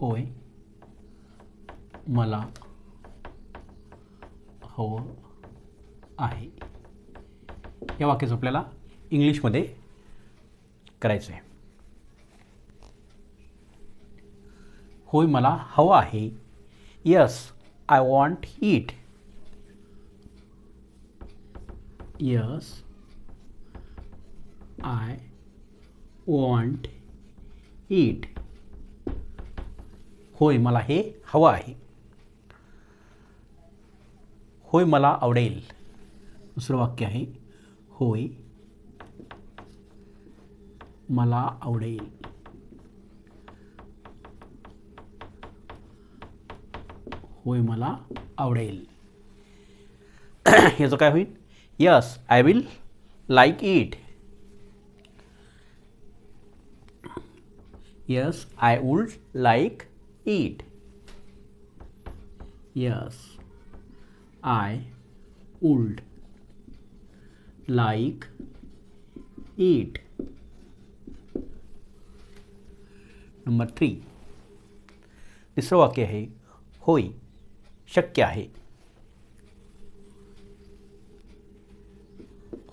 होय. मला हवं आहे. या वाक्याचं आपल्याला इंग्लिशमध्ये करायचं आहे होय मला हवं आहे. Yes I want it yes I want it होय मला हे हवं आहे. होय मला आवडेल. दुसरं वाक्य आहे, होय मला आवडेल. होय मला आवडेल. याचं काय होईल? Yes I will like it yes I would like eat. Yes, I would like eat. Number three तिसरं वाक्य आहे होय शक्य आहे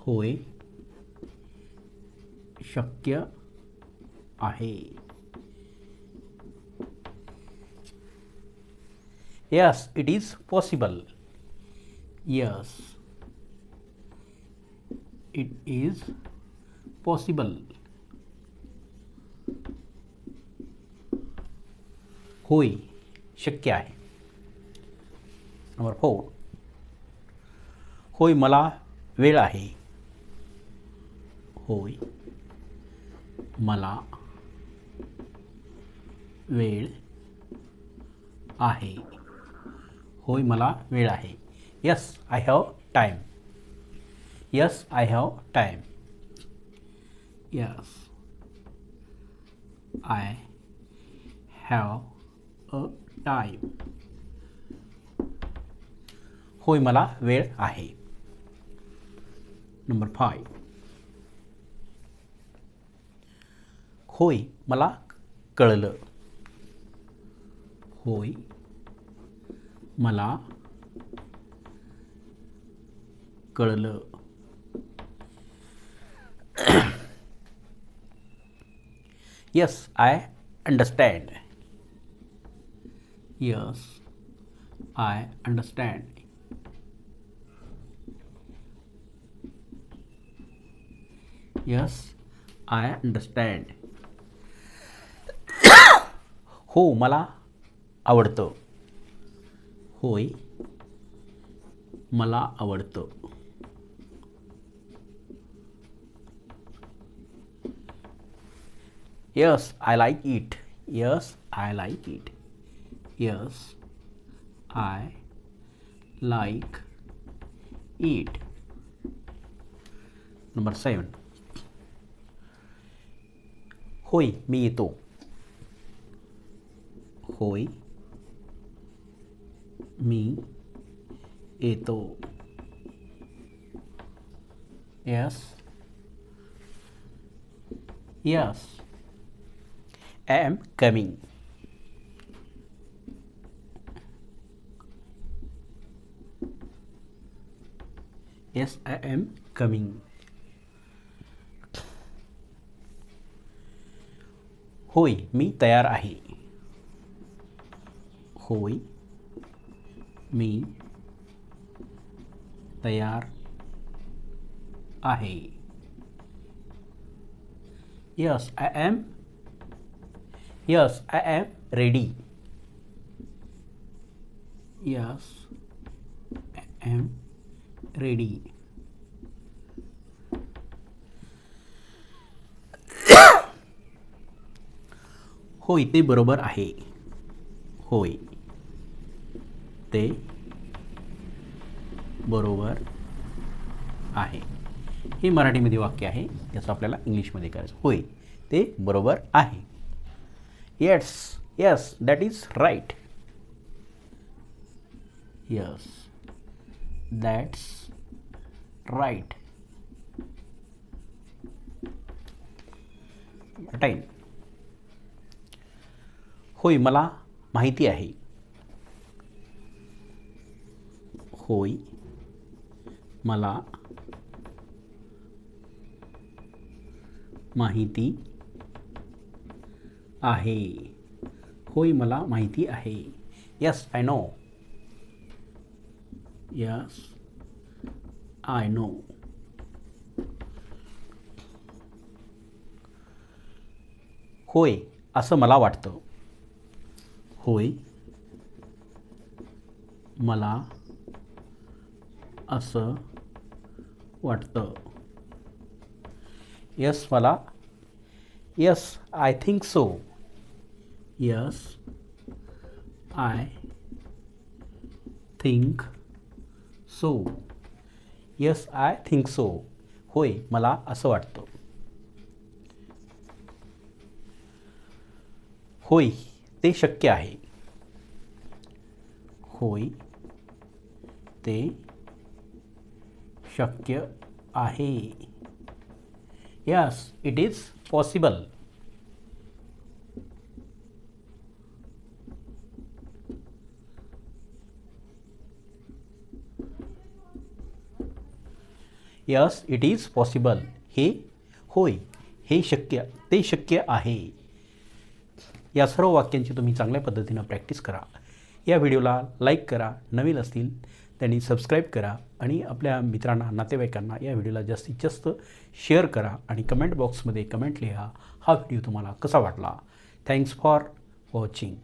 होय शक्य आहे। Yes, it is possible. Yes, it is possible. होय शक्य आहे नंबर फोर होय मला वेळ आहे होय मला वेळ आहे होय मला वेळ आहे. Yes I have time yes I have time yes I have a time होय मला वेळ आहे. नंबर फाय होय मला कळलं. होय मला कळलं. Yes I understand yes I understand yes I understand हो मला आवडतं. होय, मला आवडतं. Yes I like it yes I like it yes I like it number seven होय, मी येतो. होय me Eto. Yes. Yes. I am coming. Yes, I am coming. होय मी तयार आहे होय मी तयार आहे. Yes I am yes I am ready yes I am ready होय ते बरोबर आहे. होय. ते बरोबर आहे. हे मराठीमध्ये वाक्य आहे याचं आपल्याला इंग्लिशमध्ये करायचं. होय ते बरोबर आहे. Yes yes that is right yes that's right time होय मला माहिती आहे. होय मला माहिती आहे. होय मला माहिती आहे. Yes I know yes I know होय असं मला वाटतं. होय मला असं यस मला? Yes I think so yes I think so yes I think so होय, मला असं वाटतं. होय, ते शक्य आहे. होय, ते शक्य आहे. Yes it is possible yes it is possible हे होय. हे शक्य ते शक्य आहे. या सर्व वाक्यांची तुम्ही चांगल्या पद्धतीनं प्रॅक्टिस करा. या व्हिडिओला लाईक करा. नवीन असतील त्यांनी सबस्क्राईब करा आणि आपल्या मित्रांना नातेवाईकांना या व्हिडिओला जास्तीत जास्त शेअर करा आणि कमेंट बॉक्समध्ये कमेंट लिहा. हा व्हिडिओ तुम्हाला कसा वाटला? Thanks for watching